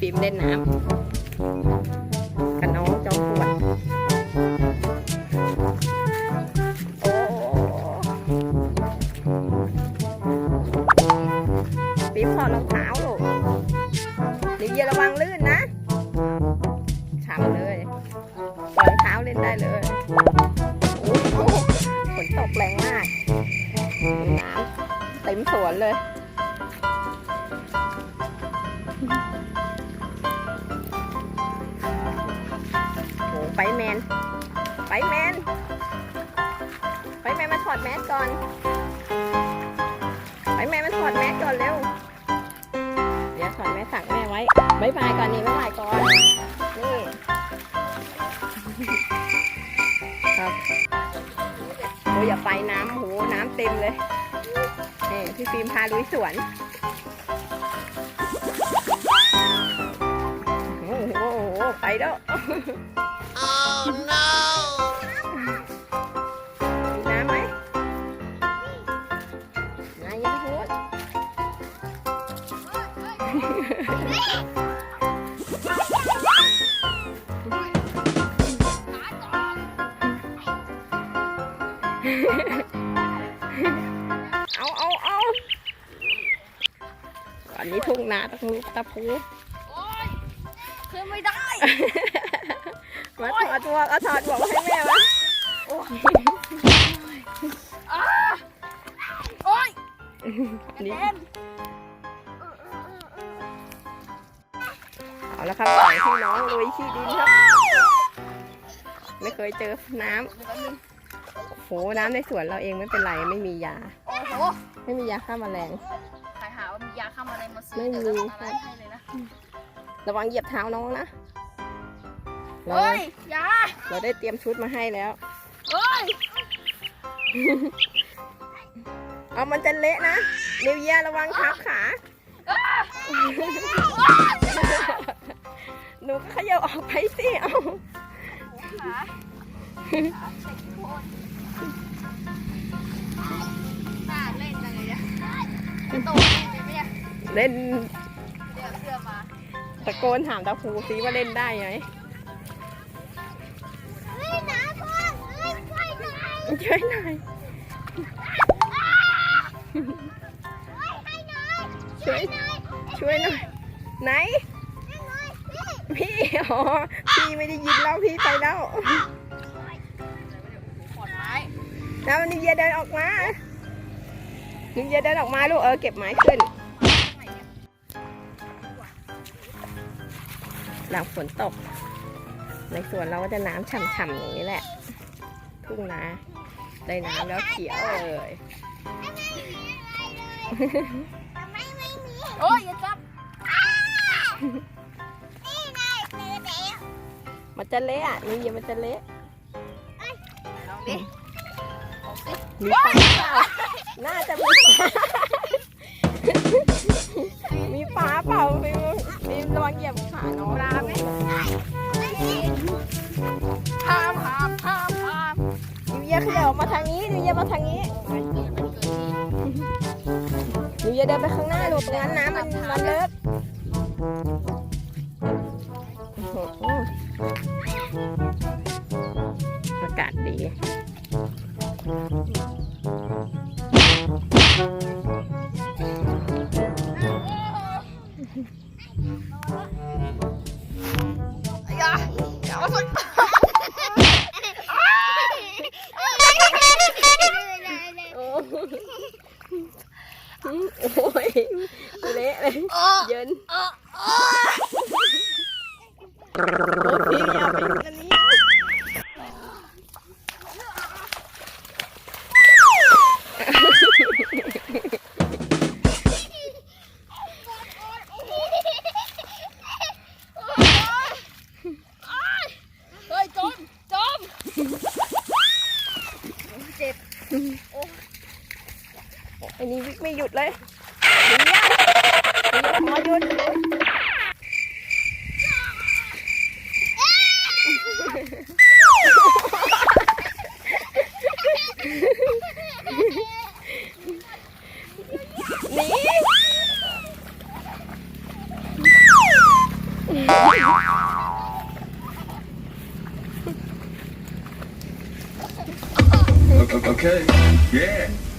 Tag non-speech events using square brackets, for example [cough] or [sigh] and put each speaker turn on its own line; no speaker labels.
พี่ฟิล์มเล่นน้ำกับน้องจอมปวดโอ้ฟิล์มถอดรองเท้าลูกนิวเยียระวังลื่นนะฉ่ำเลยรองเท้าเล่นได้เลยฝนตกแรงมากน้ำเต็มสวนเลยโอ้ ไปแมน ไปแมน ไปแมนมาถอดแมสก่อน ไปแมนมาถอดแมสก่อนเร็ว เดี๋ยวถอดแมสสั่งแม่ไว้บายบายก่อนนี่บายบายก่อน นี่ครับโอ้ยอย่าไปน้ำโหน้ำเต็มเลยนี่พี่ฟิล์มพาลุยสวนโอ้โหโอ้โหไปแล้ว มีน้ำไหมนายยังพูดเอาเอาเอาตอนนี้ทุ่งนาตะพูตะพู
โอ๊ยขึ้นไม่ได้
มาถอดหมวกเอาถอดหมวกมาให้แม่วะ
อ้าโอ๊ยกระ
นี่
เด็น
เอาละครับสองพี่น้องลุยขี้ดินครับ ไม่เคยเจอน้ำ
เดี๋ยวแป๊บนึง
โหน้ำในสวนเราเองไม่เป็นไรไม่มียา
โอ้โห
ไม่มียาฆ่าแมลง
ใครหาว่ามียาฆ่าแมลงมาซื้
ไม่
อ
มี
เดี๋ยวจะทำอะไรให้เลยนะ
ระวังเหยียบเท้าน้องนะ เรา
เฮ้ยยา
เราได้เตรียมชุดมาให้แล้ว
เฮ้ย
เอามันจะเละนะนิวเยียระวังทับขาหนูก็เขยับออกไปสิเอา
ขาน่าเล่นจังเลยเนี่ยกระโดดเล่นเลยไหมเนี่ย
เล่น
เดี๋ยวเสื้อมา
ตะโกนถามตาภูซิว่าเล่นได้ไหม
ช่วยหน่อย
ช่วย ช่วยหน่อย ไหน พี่อ๋อพี่ไม่ได้ยินแล้วพี่ไปแล้ว
ขอนไม้
แล้วนิวเยียเดินออกมานิวเยียเดินออกมาลูกเออเก็บไม้ขึ้น หลังฝนตก ในสวนเราก็จะน้ำฉ่ำๆอย่างนี้แหละ ทุ่งนา ได้น้ำแล้วเขียวเลย
โอ้ยอย่าจับ
มันจะเละอะนิวเยียมันจะเละ
ลองดิลองสิ
มีปลาเปล่าน่าจะมีปลามีปลาเปล่าฟิวฟิวระวังเหยียบขาน้อง นิวเยียขยับออกมาทางนี้นิวเยียมาทางนี้
มันเกิดมันเกิดที่
นิวเดินไปข้างหน้าลูงั้นน้ำมันมันเลอะโอ้โหอากาศดี
อ
เละเลยเยินโอ้พี่เอาไปอันนี้
เฮ้ยจมจมเจ็บ
อันนี้วิกไม่หยุดเลยเดี๋ยว [laughs]
Okay. Yeah.